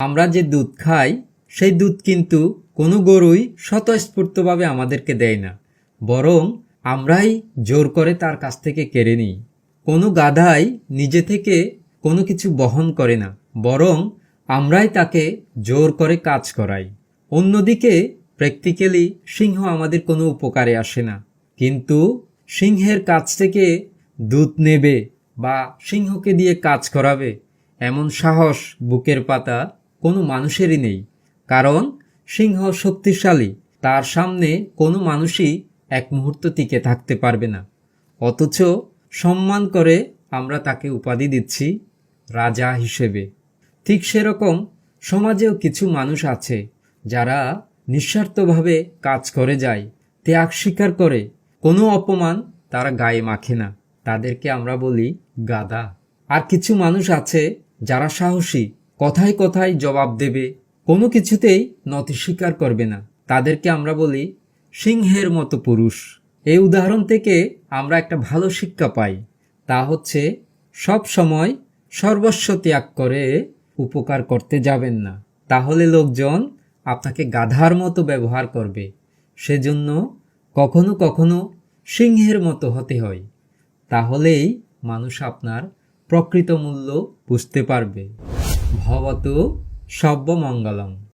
আমরা যে দুধ খাই, সেই দুধ কিন্তু কোনো গরুই স্বতঃস্ফূর্তভাবে আমাদেরকে দেয় না। বরং আমরাই জোর করে তার কাছ থেকে কেড়ে নিই। কোনো গাধাই নিজে থেকে কোনো কিছু বহন করে না, বরং আমরাই তাকে জোর করে কাজ করাই। অন্যদিকে প্র্যাকটিক্যালি সিংহ আমাদের কোনো উপকারে আসে না। কিন্তু সিংহের কাছ থেকে দুধ নেবে বা সিংহকে দিয়ে কাজ করাবে, এমন সাহস বুকের পাতা কোনো মানুষেরই নেই। কারণ সিংহ শক্তিশালী, তার সামনে কোনো মানুষই এক মুহূর্ত টিকে থাকতে পারবে না। অথচ সম্মান করে আমরা তাকে উপাধি দিচ্ছি রাজা হিসেবে। ঠিক সেরকম সমাজেও কিছু মানুষ আছে যারা নিঃস্বার্থভাবে কাজ করে যায়, ত্যাগ স্বীকার করে। কোনো অপমান তারা গায়ে মাখে না। তাদেরকে আমরা বলি গাদা। আর কিছু মানুষ আছে যারা সাহসী কথায় কথায় জবাব দেবে। কোনো কিছুতেই নতি স্বীকার করবে না। তাদেরকে আমরা বলি সিংহের মতো পুরুষ। এই উদাহরণ থেকে আমরা একটা ভালো শিক্ষা পাই। তা হচ্ছে, সব সময় সর্বস্ব ত্যাগ করে উপকার করতে যাবেন না। তাহলে লোকজন আপনাকে গাধার মতো ব্যবহার করবে। সেজন্য কখনো কখনো সিংহের মতো হতে হয়। তাহলেই মানুষ আপনার প্রকৃত মূল্য বুঝতে পারবে। ভবতু সব্যমঙ্গলম